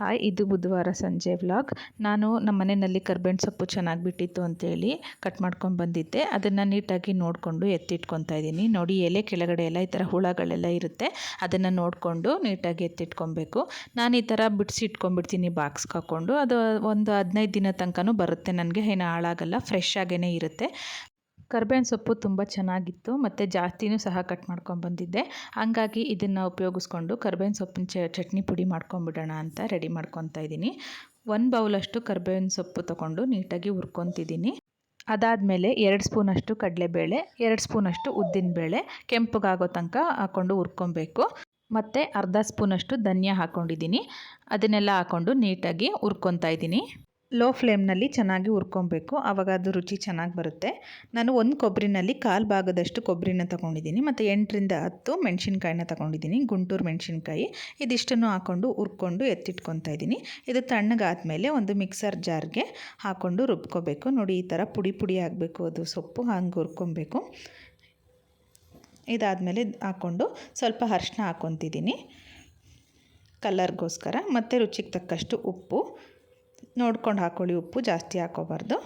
Hi ಇದು ಬುಧವಾರ ಸಂಜೆ ವ್ಲಾಗ್ ನಾನು ನಮ್ಮ ಮನೆಯಲ್ಲಿ ಕರ್ಬೇವಿನ ಸೊಪ್ಪು ಚೆನ್ನಾಗಿ ಬಿಟ್ಟಿತ್ತು ಅಂತೇಳಿ ಕಟ್ ಮಾಡ್ಕೊಂಡು ಬಂದಿದ್ದೆ. ಅದನ್ನು ನೀಟಾಗಿ ನೋಡಿಕೊಂಡು ಎತ್ತಿಟ್ಕೊತಾ ಇದ್ದೀನಿ. ನೋಡಿ, ಎಲೆ ಕೆಳಗಡೆ ಎಲ್ಲ ಈ ಥರ ಹುಳಗಳೆಲ್ಲ ಇರುತ್ತೆ. ಅದನ್ನು ನೋಡಿಕೊಂಡು ನೀಟಾಗಿ ಎತ್ತಿಟ್ಕೊಬೇಕು. ನಾನು ಈ ಥರ ಬಿಡಿಸಿ ಇಟ್ಕೊಂಡ್ಬಿಡ್ತೀನಿ ಬಾಕ್ಸ್ ಹಾಕ್ಕೊಂಡು ಅದು ಒಂದು ಹದಿನೈದು ದಿನ ತನಕನೂ ಬರುತ್ತೆ. ನನಗೆ ಏನು ಹಾಳಾಗಲ್ಲ. ಫ್ರೆಶ್ ಆಗೇ ಇರುತ್ತೆ. ಕರ್ಬೇವಿನ ಸೊಪ್ಪು ತುಂಬ ಚೆನ್ನಾಗಿತ್ತು, ಮತ್ತು ಜಾಸ್ತಿನೂ ಸಹ ಕಟ್ ಮಾಡ್ಕೊಂಡು ಬಂದಿದ್ದೆ. ಹಂಗಾಗಿ ಇದನ್ನು ಉಪಯೋಗಿಸ್ಕೊಂಡು ಕರ್ಬೇವಿನ ಸೊಪ್ಪಿನ ಚಟ್ನಿ ಪುಡಿ ಮಾಡ್ಕೊಂಬಿಡೋಣ ಅಂತ ರೆಡಿ ಮಾಡ್ಕೊತಾ ಇದ್ದೀನಿ. ಒಂದು ಬೌಲಷ್ಟು ಕರ್ಬೇವಿನ ಸೊಪ್ಪು ತೊಗೊಂಡು ನೀಟಾಗಿ ಹುರ್ಕೊತಿದ್ದೀನಿ. ಅದಾದಮೇಲೆ ಎರಡು ಸ್ಪೂನಷ್ಟು ಕಡಲೆಬೇಳೆ, ಎರಡು ಸ್ಪೂನಷ್ಟು ಉದ್ದಿನಬೇಳೆ ಕೆಂಪಗಾಗೋ ತನಕ ಹಾಕ್ಕೊಂಡು ಹುರ್ಕೊಬೇಕು. ಮತ್ತು ಅರ್ಧ ಸ್ಪೂನಷ್ಟು ಧನಿಯಾ ಹಾಕ್ಕೊಂಡಿದ್ದೀನಿ ಅದನ್ನೆಲ್ಲ ಹಾಕ್ಕೊಂಡು ನೀಟಾಗಿ ಹುರ್ಕೊತಾ ಇದ್ದೀನಿ. ಲೋ ಫ್ಲೇಮ್ನಲ್ಲಿ ಚೆನ್ನಾಗಿ ಹುರ್ಕೊಬೇಕು. ಆವಾಗ ಅದು ರುಚಿ ಚೆನ್ನಾಗಿ ಬರುತ್ತೆ. ನಾನು ಒಂದು ಕೊಬ್ಬರಿನಲ್ಲಿ ಕಾಲು ಭಾಗದಷ್ಟು ಕೊಬ್ಬರಿನ ತೊಗೊಂಡಿದ್ದೀನಿ. ಮತ್ತು ಎಂಟರಿಂದ ಹತ್ತು ಮೆಣಸಿನ್ಕಾಯಿನ ತೊಗೊಂಡಿದ್ದೀನಿ. ಗುಂಟೂರು ಮೆಣಸಿನ್ಕಾಯಿ. ಇದಿಷ್ಟನ್ನು ಹಾಕ್ಕೊಂಡು ಹುರ್ಕೊಂಡು ಎತ್ತಿಟ್ಕೊತಾ ಇದ್ದೀನಿ. ಇದು ತಣ್ಣಗಾದಮೇಲೆ ಒಂದು ಮಿಕ್ಸರ್ ಜಾರ್ಗೆ ಹಾಕ್ಕೊಂಡು ರುಬ್ಕೋಬೇಕು. ನೋಡಿ, ಈ ಥರ ಪುಡಿ ಪುಡಿ ಆಗಬೇಕು. ಅದು ಸೊಪ್ಪು ಹಂಗೆ ಹುರ್ಕೊಬೇಕು. ಇದಾದಮೇಲೆ ಹಾಕ್ಕೊಂಡು ಸ್ವಲ್ಪ ಅರ್ಶಿನ ಹಾಕ್ಕೊತಿದ್ದೀನಿ. ಕಲರ್ಗೋಸ್ಕರ. ಮತ್ತು ರುಚಿಗೆ ತಕ್ಕಷ್ಟು ಉಪ್ಪು. ನೋಡ್ಕೊಂಡು ಹಾಕ್ಕೊಳ್ಳಿ ಉಪ್ಪು ಜಾಸ್ತಿ ಹಾಕ್ಕೋಬಾರ್ದು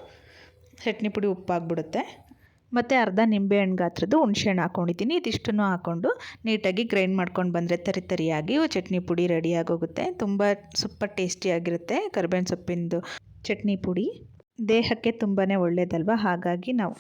ಚಟ್ನಿ ಪುಡಿ ಉಪ್ಪಾಗ್ಬಿಡುತ್ತೆ. ಮತ್ತು ಅರ್ಧ ನಿಂಬೆಹಣ್ಣು ಗಾತ್ರದ್ದು ಹುಣ್ಸೆಹಣ್ಣು ಹಾಕ್ಕೊಂಡಿದ್ದೀನಿ ಇದಿಷ್ಟನ್ನು ಹಾಕ್ಕೊಂಡು ನೀಟಾಗಿ ಗ್ರೈಂಡ್ ಮಾಡ್ಕೊಂಡು ಬಂದರೆ ತರಿ ತರಿಯಾಗಿ ಚಟ್ನಿ ಪುಡಿ ರೆಡಿಯಾಗೋಗುತ್ತೆ ತುಂಬ ಸೂಪರ್ ಟೇಸ್ಟಿಯಾಗಿರುತ್ತೆ ಕರ್ಬೇವಿನ ಸೊಪ್ಪಿಂದು ಚಟ್ನಿ ಪುಡಿ. ದೇಹಕ್ಕೆ ತುಂಬಾ ಒಳ್ಳೆಯದಲ್ವ ಹಾಗಾಗಿ ನಾವು